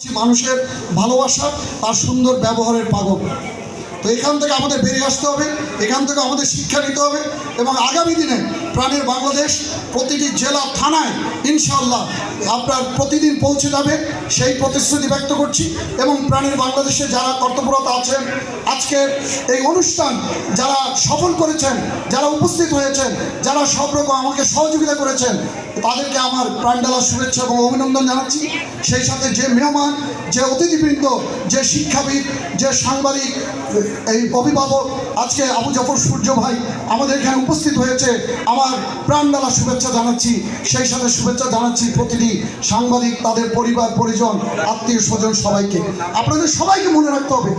মানুষের ভালোবাসা আর সুন্দর ব্যবহারের পাগল। তো এখান থেকে আমাদের বেরিয়ে আসতে হবে, এখান থেকে আমাদের শিক্ষা নিতে হবে এবং আগামী দিনে প্রাণের বাংলাদেশ প্রতিটি জেলা থানায় ইনশাল্লাহ আপনার প্রতিদিন পৌঁছে যাবে। সেই প্রতিশ্রুতি ব্যক্ত করছি এবং প্রাণের বাংলাদেশে যারা কর্তব্যরত আছেন আজকের এই অনুষ্ঠান যারা সফল করেছেন, যারা উপস্থিত হয়েছেন, যারা সব রকম আমাকে সহযোগিতা করেছেন, তাদেরকে আমার প্রাণডালা শুভেচ্ছা এবং অভিনন্দন জানাচ্ছি। সেই সাথে যে মেহমান, যে অতিথিবৃন্দ, যে শিক্ষাবিদ, যে সাংবাদিক, এই অভিভাবক আজকে আবু জাফর সূর্য ভাই আমাদের এখানে উপস্থিত হয়েছে। আমার প্রাণডালা শুভেচ্ছা জানাচ্ছি। সেই সাথে শুভেচ্ছা জানাচ্ছি প্রতিটি সাংবাদিক, তাদের পরিবার, পরিজন, আত্মীয় স্বজন, সবাইকে। আপনাদের সবাইকে মনে রাখতে হবে,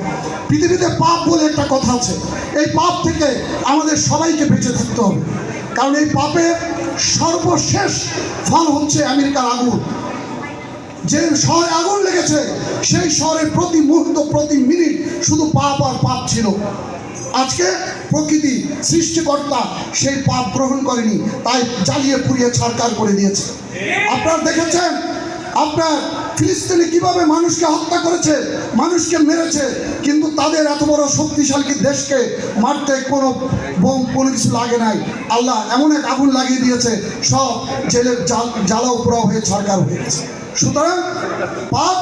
পৃথিবীতে পাপ বলে একটা কথা আছে। এই পাপ থেকে আমাদের সবাইকে বেঁচে থাকতে হবে। কারণ এই পাপের সর্বশেষ ফল হচ্ছে আমেরিকার আগুন। যে শহরে আগুন লেগেছে, সেই শহরের প্রতি মুহূর্ত, প্রতি মিনিট শুধু পাপ আর পাপ ছিল। আজকে প্রকৃতি সৃষ্টিকর্তা সেই পাপ গ্রহণ করেনি, তাই জ্বালিয়ে পুড়িয়ে ছাড়কার করে দিয়েছে। আপনারা দেখেছেন? আপনার ফিলিস্তিনে কীভাবে মানুষকে হত্যা করেছে, মানুষকে মেরেছে, কিন্তু তাদের এত বড় শক্তিশালী দেশকে মারতে কোনো বোম, কোনো কিছু লাগে নাই। আল্লাহ এমন এক আগুন লাগিয়ে দিয়েছে, সব জেলের জাল, জ্বালাও পোড়াও হয়ে ছাড়কার হয়ে গেছে। সুতরাং পাপ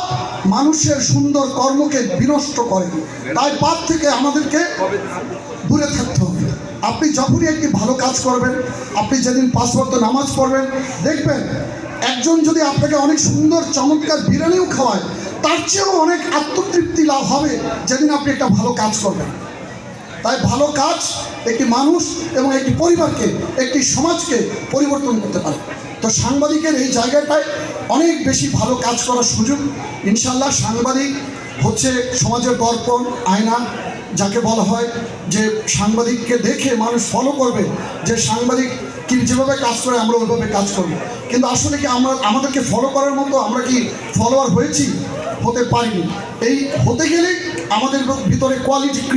মানুষের সুন্দর কর্মকে বিনষ্ট করে। তাই পাপ থেকে আমাদেরকে দূরে থাকতে হবে। আপনি যখনই একটি ভালো কাজ করবেন, আপনি যেদিন ওয়াক্ত নামাজ পড়বেন, দেখবেন একজন যদি আপনাকে অনেক সুন্দর চমৎকার বিরিয়ানিও খাওয়ায়, তার চেয়েও অনেক আত্মতৃপ্তি লাভ হবে যেদিন আপনি একটা ভালো কাজ করবেন। তাই ভালো কাজ একটি মানুষ এবং একটি পরিবারকে, একটি সমাজকে পরিবর্তন করতে পারে। তো সাংবাদিকের এই জায়গাটায় অনেক বেশি ভালো কাজ করার সুযোগ ইনশাল্লাহ সাংবাদিক হচ্ছে সমাজের দর্পণ, আয়না, যাকে বলা হয় যে সাংবাদিককে দেখে মানুষ ফলো করবে যে সাংবাদিক কি যেভাবে কাজ করে আমরা ওইভাবে কাজ করব কিন্তু আসলে কি আমরা, আমাদেরকে ফলো করার মতো আমরা কি ফলোয়ার হয়েছি? হতে পারিনি। এই হতে গেলে আমাদের ভিতরে কোয়ালিটি